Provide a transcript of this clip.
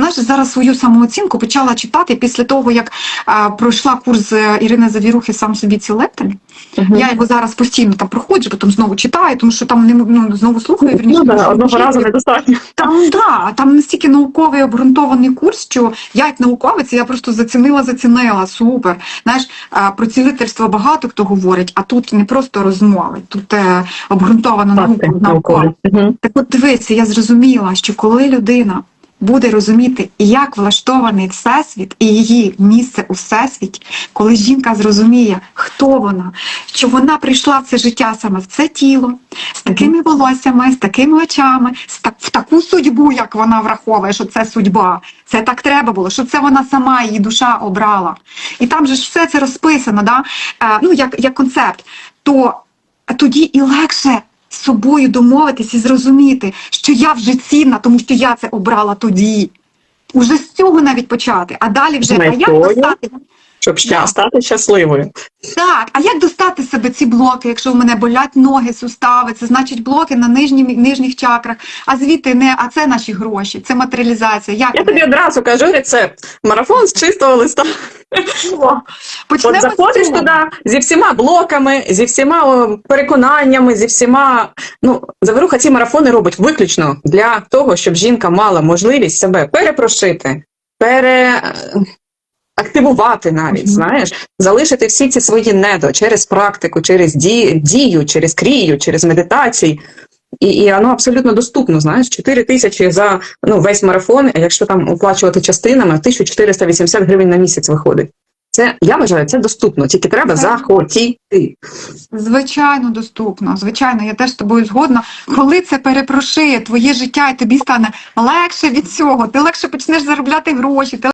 знаєш, зараз свою самооцінку почала читати після того, як а, пройшла курс е, Ірини Завірухи сам собі цілитель. Я його зараз постійно там проходжу, потім знову читаю, тому що там не ну, знову слухаю. вірніше, Ну, да, одного разу недостатньо. Там да, там настільки науковий обґрунтований курс, що я як науковець, я просто зацінила, зацінила. Супер. Знаєш, про цілительство багато хто говорить, а тут не просто розмови, тут е, обґрунтована наука наукові. Так от дивися, я зрозуміла, що коли людина буде розуміти, як влаштований всесвіт і її місце у всесвіті, коли жінка зрозуміє, хто вона, що вона прийшла в це життя саме в це тіло, з такими волоссями, з такими очами, з так, в таку судьбу, як вона враховує, що це судьба. Це так треба було, що це вона сама, її душа обрала. І там же ж все це розписано, да? е, ну, як, як концепт. То тоді і легше з собою домовитись і зрозуміти, що я вже цінна, тому що я це обрала тоді. Уже з цього навіть почати, а далі вже а як метою. Щоб ща- стати щасливою. так, а як достати себе ці блоки, якщо в мене болять ноги, сустави, це значить блоки на нижній, нижніх чакрах, а звідти не, а це наші гроші, це матеріалізація. Як Я тобі одразу кажу рецепт. Марафон з чистого листа. Почнемо От заходиш туди зі всіма блоками, зі всіма переконаннями, зі всіма. Ну, Заверуха ці марафони робить виключно для того, щоб жінка мала можливість себе перепрошити, пере. Активувати навіть, знаєш, залишити всі ці свої недо через практику, через дію, через крію, через медитації. І, і воно абсолютно доступно, знаєш, 4 тисячі за ну, весь марафон, а якщо там оплачувати частинами, 1480 гривень на місяць виходить. Це я вважаю, це доступно, тільки треба Так. захотіти. Звичайно, доступно. Звичайно, я теж з тобою згодна. Коли це перепрошує твоє життя, і тобі стане легше від цього, ти легше почнеш заробляти гроші, ти